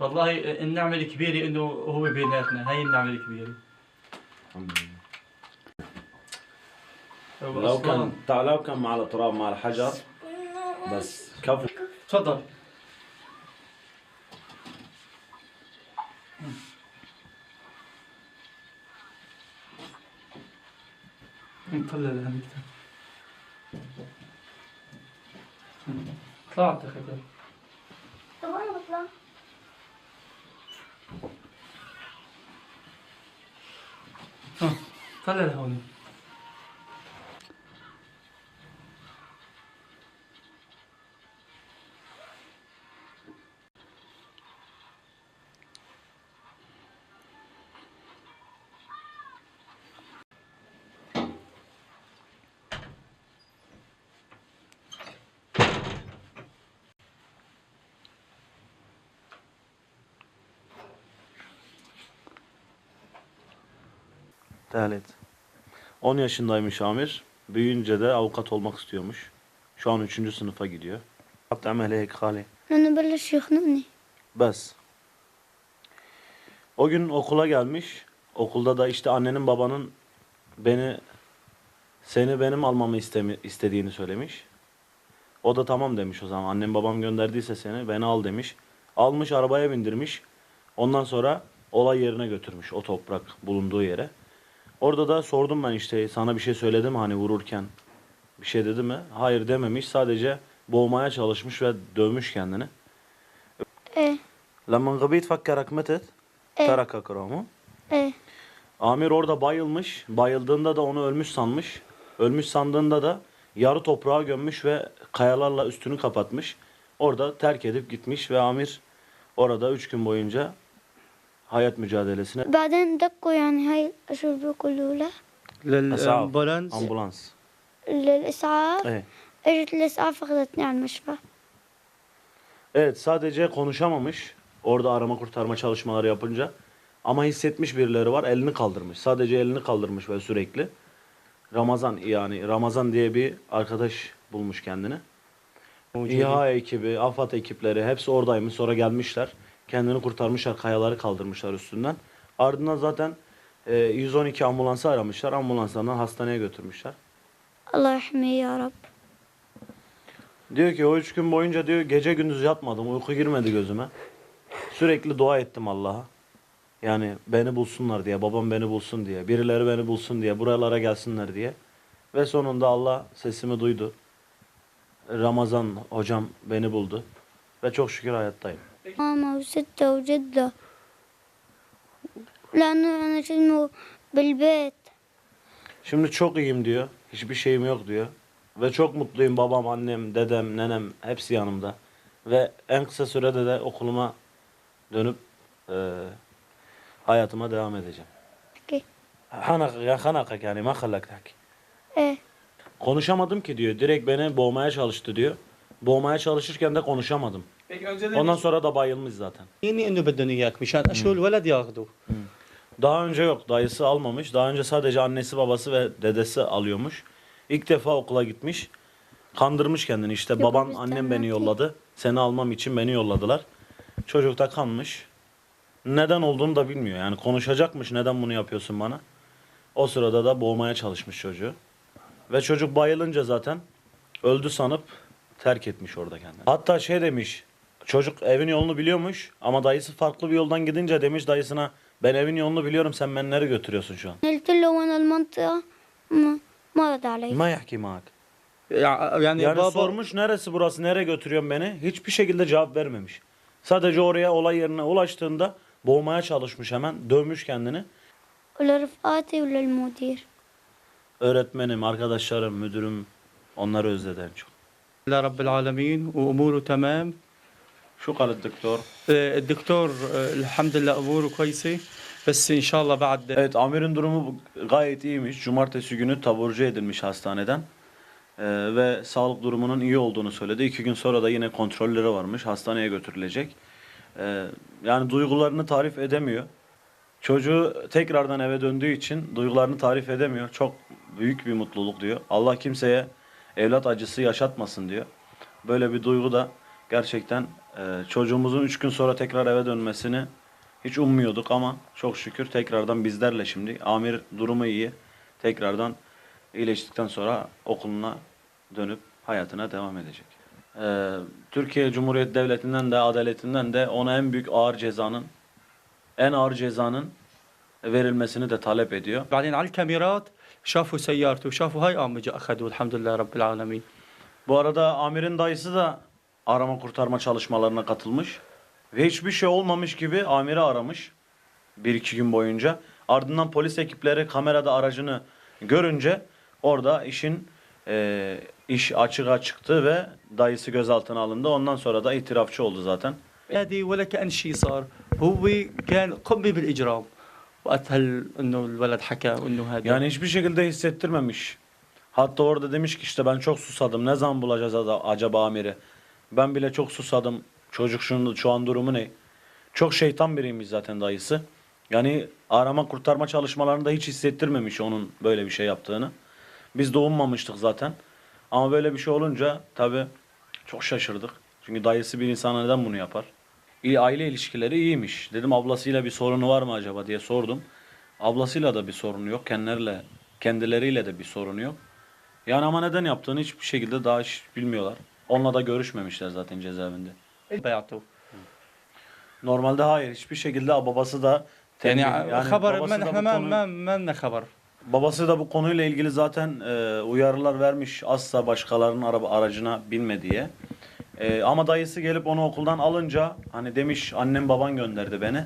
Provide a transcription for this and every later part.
والله النعمة الكبيرة إنه هو بيناتنا هاي النعمة الكبيرة. الحمد لله لو كان لو كان مع التراب مع الحجر بس كفو. تفضل. نطلع لها طلعت يا خدر 打来的好呢。打来。10 yaşındaymış amir. Büyüyünce de avukat olmak istiyormuş. Şu an 3. sınıfa gidiyor. Hatta mehleyek hali. Hani böyle şıknım ne? Bas. O gün okula gelmiş. Okulda da işte annenin babanın beni seni benim almamı istemi, istediğini söylemiş. O da tamam demiş o zaman. Annem babam gönderdiyse seni beni al demiş. Almış arabaya bindirmiş. Ondan sonra olay yerine götürmüş o toprak bulunduğu yere. Orada da sordum ben işte sana bir şey söyledim hani vururken bir şey dedi mi? Hayır dememiş. Sadece boğmaya çalışmış ve dövmüş kendini. E. Lemmen gabit fakke rakmetet. E. Teraka kıramı. E. Amir orada bayılmış. Bayıldığında da onu ölmüş sanmış. Ölmüş sandığında da yarı toprağa gömmüş ve kayalarla üstünü kapatmış. Orada terk edip gitmiş ve Amir orada üç gün boyunca hayat mücadelesine بعدين دقوا يعني هاي شو بيقولوا له للامبولانس ambulans. للإسعاف Evet. اجت الإسعاف اخذتني على المشفى Evet sadece konuşamamış. Orada arama kurtarma çalışmaları yapınca. Ama hissetmiş birileri var. Elini kaldırmış. Sadece elini kaldırmış ve sürekli. Ramazan yani Ramazan diye bir arkadaş bulmuş kendini. İHA ekibi, AFAD ekipleri hepsi oradaymış. Sonra gelmişler. Kendini kurtarmışlar, kayaları kaldırmışlar üstünden. Ardından zaten e, 112 ambulansı aramışlar. Ambulanslardan hastaneye götürmüşler. Allah rahmet ya Rab. Diyor ki o üç gün boyunca diyor gece gündüz yatmadım. Uyku girmedi gözüme. Sürekli dua ettim Allah'a. Yani beni bulsunlar diye, babam beni bulsun diye, birileri beni bulsun diye, buralara gelsinler diye. Ve sonunda Allah sesimi duydu. Ramazan hocam beni buldu. Ve çok şükür hayattayım. ماما وستة وجدة لأنه أنا شنو بالبيت Şimdi çok iyiyim diyor. Hiçbir şeyim yok diyor. Ve çok mutluyum. Babam, annem, dedem, nenem hepsi yanımda. Ve en kısa sürede de okuluma dönüp e, hayatıma devam edeceğim. Peki. Hanak, ya hanakak yani ma khallak tahki. إيه Konuşamadım ki diyor. Direkt beni boğmaya çalıştı diyor. Boğmaya çalışırken de konuşamadım. Peki Ondan sonra da bayılmış zaten. Yeni yeni bedeni yakmış. Yani şöyle veled yağdı. Daha önce yok. Dayısı almamış. Daha önce sadece annesi, babası ve dedesi alıyormuş. İlk defa okula gitmiş. Kandırmış kendini işte. Yok, Babam, annem beni anlatayım. yolladı. Seni almam için beni yolladılar. Çocuk da kanmış. Neden olduğunu da bilmiyor. Yani konuşacakmış neden bunu yapıyorsun bana. O sırada da boğmaya çalışmış çocuğu. Ve çocuk bayılınca zaten öldü sanıp terk etmiş orada kendini. Hatta şey demiş, Çocuk evin yolunu biliyormuş ama dayısı farklı bir yoldan gidince demiş dayısına ben evin yolunu biliyorum sen beni nereye götürüyorsun şu an? قلت له وين المنطقة ما ما رد علي Ma yahki maak. يعني Yani بابا sormuş neresi burası nereye götürüyorsun beni? Hiçbir şekilde cevap vermemiş. Sadece oraya olay yerine ulaştığında boğmaya çalışmış hemen. Dövmüş kendini. ولرفقاتي وللمدير Öğretmenim, arkadaşlarım, müdürüm onları özledi en çok. لله رب العالمين واموره تمام Şu kalıt doktor. آه، الدكتور آه، الحمد لله اموره كويسه بس ان شاء الله بعد Evet amirin durumu gayet iyiymiş. Cumartesi günü taburcu edilmiş hastaneden. Ee, ve sağlık durumunun iyi olduğunu söyledi. İki gün sonra da yine kontrolleri varmış. Hastaneye götürülecek. Ee, yani duygularını tarif edemiyor. Çocuğu tekrardan eve döndüğü için duygularını tarif edemiyor. Çok büyük bir mutluluk diyor. Allah kimseye evlat acısı yaşatmasın diyor. Böyle bir duygu da gerçekten ee, çocuğumuzun 3 gün sonra tekrar eve dönmesini hiç ummuyorduk ama çok şükür tekrardan bizlerle şimdi. Amir durumu iyi. Tekrardan iyileştikten sonra okuluna dönüp hayatına devam edecek. Ee, Türkiye Cumhuriyeti Devleti'nden de adaletinden de ona en büyük ağır cezanın en ağır cezanın verilmesini de talep ediyor. Ba'din al kamerat şafu seyyartu şafu hay amici akhadu elhamdülillahi rabbil alemin. Bu arada amirin dayısı da arama kurtarma çalışmalarına katılmış. Ve hiçbir şey olmamış gibi amiri aramış. Bir iki gün boyunca. Ardından polis ekipleri kamerada aracını görünce orada işin e, iş açığa çıktı ve dayısı gözaltına alındı. Ondan sonra da itirafçı oldu zaten. هذه ولا كأن شيء صار هو كان قمة بالإجرام وقت هل انه الولد حكى انه هذا Yani hiçbir şekilde hissettirmemiş. Hatta orada demiş ki işte ben çok susadım. Ne zaman bulacağız ada- acaba amiri? Ben bile çok susadım. Çocuk şunu, şu an durumu ne? Çok şeytan biriymiş zaten dayısı. Yani arama kurtarma çalışmalarında hiç hissettirmemiş onun böyle bir şey yaptığını. Biz de ummamıştık zaten. Ama böyle bir şey olunca tabii çok şaşırdık. Çünkü dayısı bir insana neden bunu yapar? Aile ilişkileri iyiymiş. Dedim ablasıyla bir sorunu var mı acaba diye sordum. Ablasıyla da bir sorunu yok. Kendileriyle, kendileriyle de bir sorunu yok. Yani ama neden yaptığını hiçbir şekilde daha hiç bilmiyorlar. Onunla da görüşmemişler zaten cezaevinde. بيعته Normalde hayır hiçbir şekilde babası da يعني tembih- yani خبر babası ما da نحن bu ما konuyu- ما ما لنا خبر Babası da bu konuyla ilgili zaten e, uyarılar vermiş asla başkalarının araba aracına binme diye. E, ama dayısı gelip onu okuldan alınca hani demiş annem baban gönderdi beni.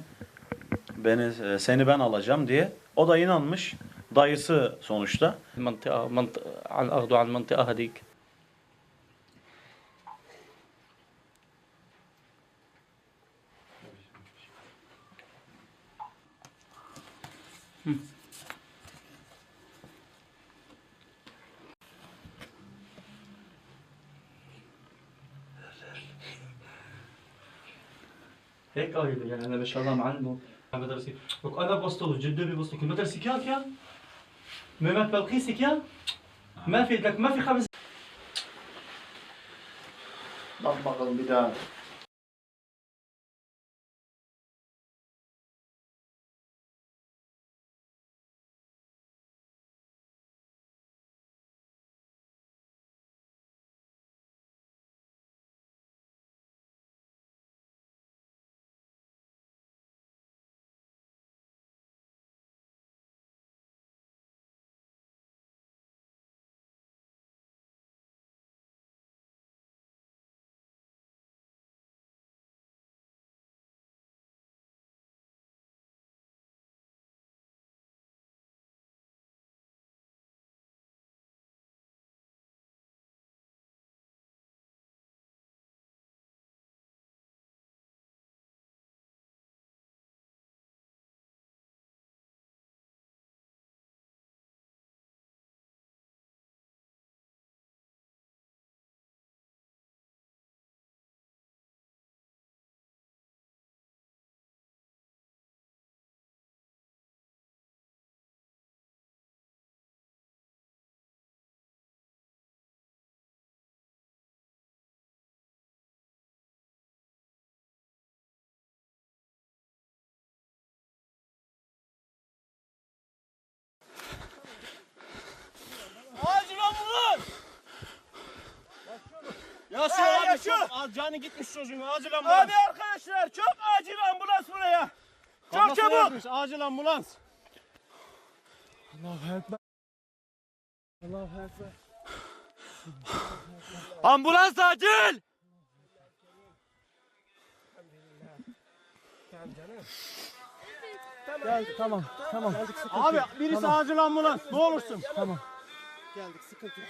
Beni e, seni ben alacağım diye. O da inanmış. Dayısı sonuçta. المنطقة منطقة على اخذوا على المنطقة هذيك هيك آه يعني أنا ما شاء الله معلمه مدرسي لك أنا بوسطه جدو بوسطو كل مدرسه كيا كيا ما ما كيا ما في لك ما في خمس ضبط البداية. Daha. Yaşıyor abi yaşıyor. Az canı gitmiş çocuğun acil ambulans. Abi arkadaşlar çok acil ambulans buraya. Çok çabuk. Acil ambulans. Allahu Ekber. Allahu Ekber. Ambulans acil. Geldik tamam tamam. Abi birisi acil ambulans ne olursun. Tamam. Geldik sıkıntı.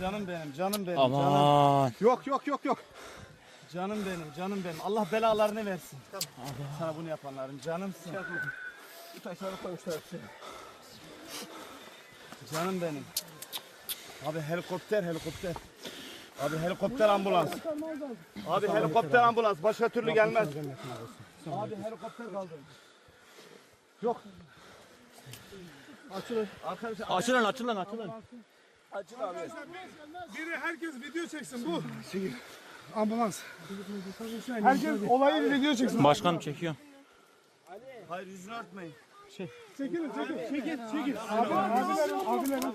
Canım benim, canım benim. Aman. Yok yok yok yok. Canım benim, canım benim. Allah belalarını versin. Sana bunu yapanların canımsın. Bir taşları koymuşlar. Canım benim. Abi helikopter, helikopter. Abi helikopter ambulans. Abi helikopter ambulans. Başka türlü gelmez. Abi helikopter kaldırın. Yok. Açılın. Arkadaşlar Açılın açılın açılın. Biri herkes video çeksin bu. Ambulans. Herkes olayı video çeksin. Başkanım çekiyor. Çekilin, çekil, çekil, çekil. Abi, abilerim, abilerim.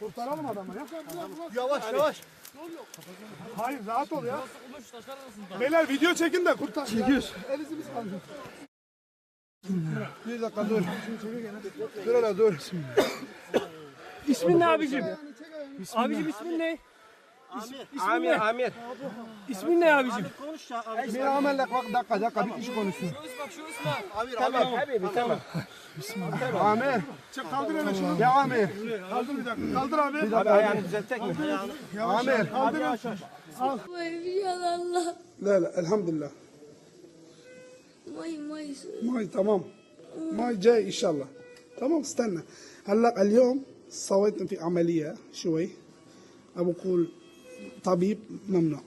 Kurtaralım adamı ya. Yavaş, yavaş. Hayır, rahat ol ya. Beyler video çekin de kurtar. Çekiyoruz. Elinizi biz kaldırın. Bir dakika dur. Dur hele dur. İsmin ne abicim? Abicim ismin ne? Amir, Amir. İsmin ne abicim? Bir amelek bak dakika dakika bir kişi konuşsun. Tamam, habibi tamam. Amir. Çek kaldır hele şunu. Ya Amir. Kaldır bir dakika. Kaldır abi. Bir Abi ayağını düzeltecek mi? Amir. Kaldır. الله La la elhamdülillah. مي مي ماي تمام ماي جاي ان شاء الله تمام استنى هلا اليوم صويت في عملية شوي أبو أقول طبيب ممنوع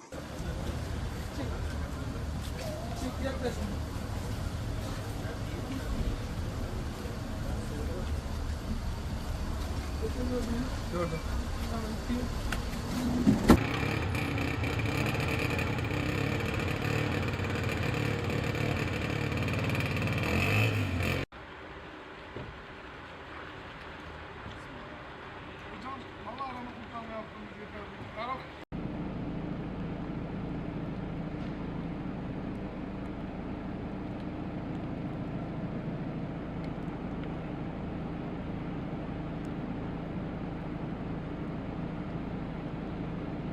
Thank you.